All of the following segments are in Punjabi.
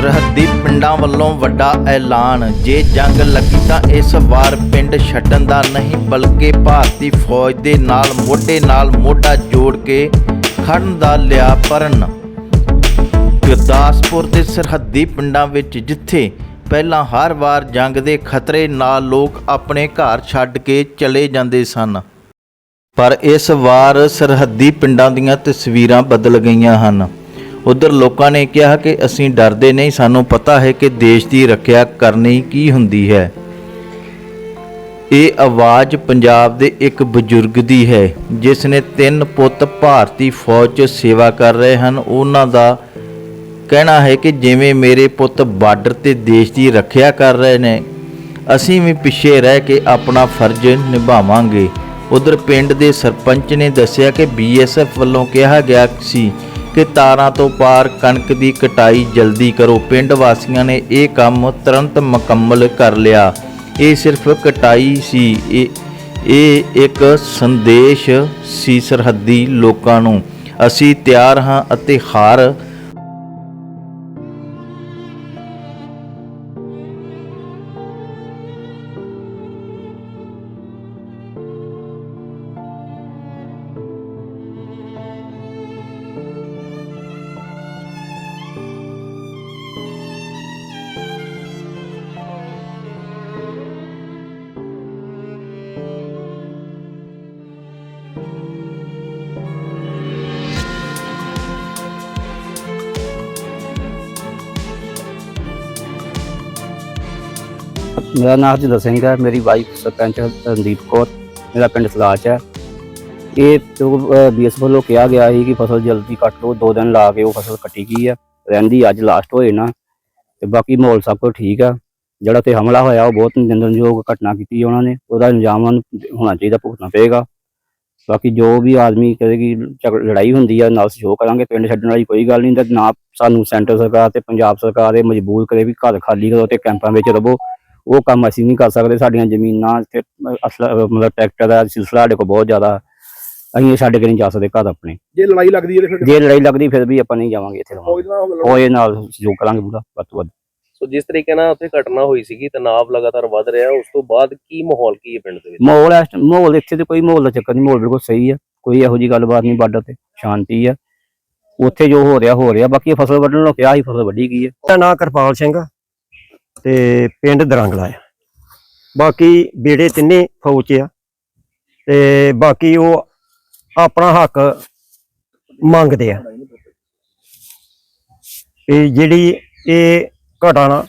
ਸਰਹੱਦੀ ਪਿੰਡਾਂ ਵੱਲੋਂ ਵੱਡਾ ਐਲਾਨ। ਜੇ ਜੰਗ ਲੱਗੀ ਤਾਂ ਇਸ ਵਾਰ ਪਿੰਡ ਛੱਡਣ ਦਾ ਨਹੀਂ, ਬਲਕਿ ਭਾਰਤੀ ਫੌਜ ਦੇ ਨਾਲ, ਮੋਢੇ ਨਾਲ ਮੋਢਾ ਜੋੜ ਕੇ ਖੜਨ ਦਾ ਲਿਆ ਪਰਨ ਗੁਰਦਾਸਪੁਰ ਦੇ ਸਰਹੱਦੀ ਪਿੰਡਾਂ ਵਿੱਚ ਜਿੱਥੇ ਪਹਿਲਾਂ ਹਰ ਵਾਰ ਜੰਗ ਦੇ ਖਤਰੇ ਨਾਲ ਲੋਕ ਆਪਣੇ ਘਰ ਛੱਡ ਕੇ ਚਲੇ ਜਾਂਦੇ ਸਨ, ਪਰ ਇਸ ਵਾਰ ਸਰਹੱਦੀ ਪਿੰਡਾਂ ਦੀਆਂ ਤਸਵੀਰਾਂ ਬਦਲ ਗਈਆਂ ਹਨ। ਉਧਰ ਲੋਕਾਂ ਨੇ ਕਿਹਾ ਕਿ ਅਸੀਂ ਡਰਦੇ ਨਹੀਂ, ਸਾਨੂੰ ਪਤਾ ਹੈ ਕਿ ਦੇਸ਼ ਦੀ ਰੱਖਿਆ ਕਰਨੀ ਕੀ ਹੁੰਦੀ ਹੈ। ਇਹ ਆਵਾਜ਼ ਪੰਜਾਬ ਦੇ ਇੱਕ ਬਜ਼ੁਰਗ ਦੀ ਹੈ, ਜਿਸ ਨੇ ਤਿੰਨ ਪੁੱਤ ਭਾਰਤੀ ਫੌਜ 'ਚ ਸੇਵਾ ਕਰ ਰਹੇ ਹਨ। ਉਹਨਾਂ ਦਾ ਕਹਿਣਾ ਹੈ ਕਿ ਜਿਵੇਂ ਮੇਰੇ ਪੁੱਤ ਬਾਰਡਰ ਤੇ ਦੇਸ਼ ਦੀ ਰੱਖਿਆ ਕਰ ਰਹੇ ਨੇ, ਅਸੀਂ ਵੀ ਪਿੱਛੇ ਰਹਿ ਕੇ ਆਪਣਾ ਫਰਜ਼ ਨਿਭਾਵਾਂਗੇ। ਉਧਰ ਪਿੰਡ ਦੇ ਸਰਪੰਚ ਨੇ ਦੱਸਿਆ ਕਿ ਬੀਐਸਐਫ ਵੱਲੋਂ ਕਿਹਾ ਗਿਆ ਸੀ ਕਿ ਤਾਰਾਂ ਤੋਂ ਪਾਰ ਕਣਕ ਦੀ ਕਟਾਈ ਜਲਦੀ ਕਰੋ। ਪਿੰਡ ਵਾਸੀਆਂ ਨੇ ਇਹ ਕੰਮ ਤੁਰੰਤ ਮੁਕੰਮਲ ਕਰ ਲਿਆ। ਇਹ ਸਿਰਫ ਕਟਾਈ ਸੀ। ਇਹ ਇਹ ਇੱਕ ਸੰਦੇਸ਼ ਸੀ ਸਰਹੱਦੀ ਲੋਕਾਂ ਨੂੰ। ਅਸੀਂ ਤਿਆਰ ਹਾਂ ਅਤੇ ਹਾਰ ਮੇਰਾ ਨਾਮ ਹਰਜਿੰਦਰ ਸਿੰਘ ਹੈ, ਮੇਰੀ ਵਾਈਫ ਸਰਪੰਚ ਰਣਦੀਪ ਕੌਰ, ਮੇਰਾ ਪਿੰਡ ਸਲਾਚ ਹੈ। ਇਹ ਬੀਐਸ ਵੱਲੋਂ ਕਿਹਾ ਗਿਆ ਸੀ ਕਿ ਫਸਲ ਜਲਦੀ ਕੱਟ ਲਓ, ਦੋ ਦਿਨ ਲਾ ਕੇ ਉਹ ਫਸਲ ਕੱਟੀ ਗਈ ਆ ਰਹਿੰਦੀ ਅੱਜ ਲਾਸਟ ਹੋਏ ਨਾ, ਤੇ ਬਾਕੀ ਮਾਹੌਲ ਸਭ ਕੁਝ ਠੀਕ ਆ। ਜਿਹੜਾ ਤੇ ਹਮਲਾ ਹੋਇਆ, ਉਹ ਬਹੁਤ ਨਿੰਦਣਯੋਗ ਘਟਨਾ ਕੀਤੀ ਉਹਨਾਂ ਨੇ, ਉਹਦਾ ਇਲਜ਼ਾਮ ਹੋਣਾ ਚਾਹੀਦਾ, ਭੁਗਤਣਾ ਪਏਗਾ। ਬਾਕੀ ਜੋ ਵੀ ਆਦਮੀ ਕਰੇਗੀ ਲੜਾਈ ਹੁੰਦੀ ਆ, ਨਾਲ ਸਹਿਯੋਗ ਕਰਾਂਗੇ, ਪਿੰਡ ਛੱਡਣ ਵਾਲੀ ਕੋਈ ਗੱਲ ਨਹੀਂ, ਤੇ ਨਾ ਸਾਨੂੰ ਸੈਂਟਰ ਸਰਕਾਰ ਤੇ ਪੰਜਾਬ ਸਰਕਾਰ ਇਹ ਮਜਬੂਰ ਕਰੇ ਵੀ ਘਰ ਖਾਲੀ ਕਰੋ ਤੇ ਕੈਂਪਾਂ ਵਿੱਚ ਰਵੋ ਉਹ ਕੰਮ ਅਸੀਂ ਨਹੀਂ ਕਰ ਸਕਦੇ ਸਾਡੀਆਂ ਜ਼ਮੀਨਾਂ ਤੇ ਅਸਲਾ ਮਤਲਬ ਟਰੈਕਟਰ ਦਾ ਸਿਲਸਿਲਾ ਸਾਡੇ ਕੋਲ ਬਹੁਤ ਜ਼ਿਆਦਾ ਅਸੀਂ ਇਹ ਛੱਡ ਕੇ ਨਹੀਂ ਜਾ ਸਕਦੇ ਘਰ ਆਪਣੇ। ਜੇ ਲੜਾਈ ਲੱਗਦੀ ਹੈ ਤੇ ਫਿਰ ਜੇ ਲੜਾਈ ਲੱਗਦੀ ਫਿਰ ਵੀ ਆਪਾਂ ਨਹੀਂ ਜਾਵਾਂਗੇ ਇੱਥੇ ਫੌਜ ਰਵਾਂਗੇ ਨਾਲ ਸਹਿਯੋਗ ਕਰਾਂਗੇ ਪੂਰਾ ਵੱਧ ਤੋਂ ਵੱਧ। ਸੋ ਜਿਸ ਤਰੀਕੇ ਨਾਲ ਉੱਥੇ ਘਟਨਾ ਹੋਈ ਸੀਗੀ ਤਣਾਅ ਲਗਾਤਾਰ ਵੱਧ ਰਿਹਾ ਉਸ ਤੋਂ ਬਾਅਦ ਕੀ ਮਾਹੌਲ ਕੀ ਹੈ ਪਿੰਡ ਦੇ ਵਿੱਚ? ਮਾਹੌਲ time- ਮਾਹੌਲ ਇੱਥੇ ਤੇ ਕੋਈ ਮਾਹੌਲ ਦਾ ਚੱਕਰ ਨਹੀਂ ਮਾਹੌਲ ਬਿਲਕੁਲ ਸਹੀ ਆ ਕੋਈ ਇਹੋ ਜੀ ਗੱਲਬਾਤ ਨਹੀਂ ਬਾਰਡਰ ਤੇ ਸ਼ਾਂਤੀ ਆ। ਉੱਥੇ ਜੋ ਹੋ ਰਿਹਾ ਹੋ ਰਿਹਾ ਬਾਕੀ ਫਸਲ ਵੱਢਣ ਨੂੰ ਕਿਹਾ ਸੀ ਫਸਲ ਵੱਢੀ ਗਈ ਹੈ ਮੇਰਾ ਨਾਂ ਕਿਰਪਾਲ ਸਿੰਘ ਤੇ ਪਿੰਡ ਦਰਾਂਗਲਾ ਆ। ਬਾਕੀ ਬੇੜੇ ਤਿੰਨੇ ਫੌਜ 'ਚ ਆ। ਤੇ ਬਾਕੀ ਉਹ ਆਪਣਾ ਹੱਕ ਮੰਗਦੇ ਆ। ਇਹ ਜਿਹੜੀ ਇਹ ਘਟਨਾ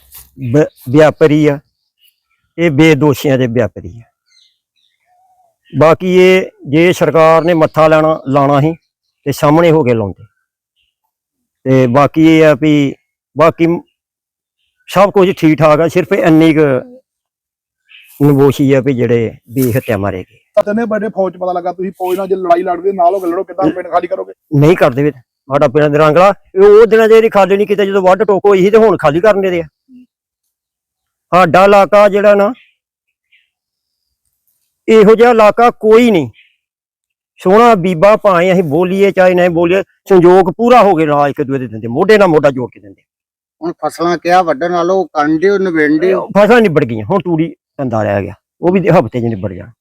ਵਿਆਪਰੀ ਆ, ਇਹ ਬੇਦੋਸ਼ੀਆਂ ਦੇ ਵਿਆਪਰੀ ਆ। ਬਾਕੀ ਇਹ ਜੇ ਸਰਕਾਰ ਨੇ ਮੱਥਾ ਲੈਣਾ, ਲਾਣਾ ਹੀ ਤੇ ਸਾਹਮਣੇ ਹੋ ਕੇ ਲਾਉਂਦੇ। ਤੇ ਬਾਕੀ ਇਹ ਆ ਵੀ ਬਾਕੀ ਸਭ ਕੁਝ ਠੀਕ ਠਾਕ ਆ ਸਿਰਫ ਇੰਨੀ ਕੁ ਨਬੋਸ਼ੀ ਆ ਵੀ ਜਿਹੜੇ ਬੇਹਤਿਆ ਮਾਰੇ ਗਏ। ਤਾਂ ਤੈਨੇ ਬੜੇ ਫੌਜ ਪਤਾ ਲੱਗਾ ਤੁਸੀਂ ਫੌਜ ਨਾਲ ਜੇ ਲੜਾਈ ਲੜਦੇ ਨਾਲ ਹੋ ਕੇ ਲੜੋ ਕਿਦਾਂ ਪਿੰਡ ਖਾਲੀ ਕਰੋਗੇ? ਨਹੀਂ ਕਰਦੇ ਵੀ ਸਾਡਾ ਪਿੰਡ ਦਰਾਂਗਲਾ ਇਹ ਉਹ ਦਿਨਾਂ ਦੇ ਖਾਲੀ ਨਹੀਂ ਕੀਤਾ ਜਦੋਂ ਵੱਢ ਟੋਕ ਹੋਈ ਸੀ ਤੇ ਹੁਣ ਖਾਲੀ ਕਰਨ ਦੇ ਆ। ਸਾਡਾ ਇਲਾਕਾ ਜਿਹੜਾ ਨਾ ਇਹੋ ਜਿਹਾ ਇਲਾਕਾ ਕੋਈ ਨਹੀਂ। ਸੋਹਣਾ ਬੀਬਾ ਭਾਵੇਂ ਅਸੀਂ ਬੋਲੀਏ ਚਾਹੇ ਨਹੀਂ ਬੋਲੀਏ ਸੰਯੋਗ ਪੂਰਾ ਹੋ ਗਿਆ ਨਾਲ ਇੱਕ ਦੂਏ ਦੇ ਦਿੰਦੇ ਮੋਢੇ ਨਾਲ ਮੋਢਾ ਜੋੜ ਕੇ ਦਿੰਦੇ। ਹੁਣ ਫਸਲਾਂ ਕਿਹਾ ਵੱਢਣ ਨਾਲੋਂ ਕਰਨ ਦਿਓ ਨਿਬੇੜਨ ਦਿਓ ਫਸਲਾਂ ਨਿਬੜ ਗਈਆਂ, ਹੁਣ ਤੂੜੀ ਧੰਦਾ ਰਹਿ ਗਿਆ, ਉਹ ਵੀ ਹਫ਼ਤੇ ਚ ਨਿਬੜ ਜਾਣਾ।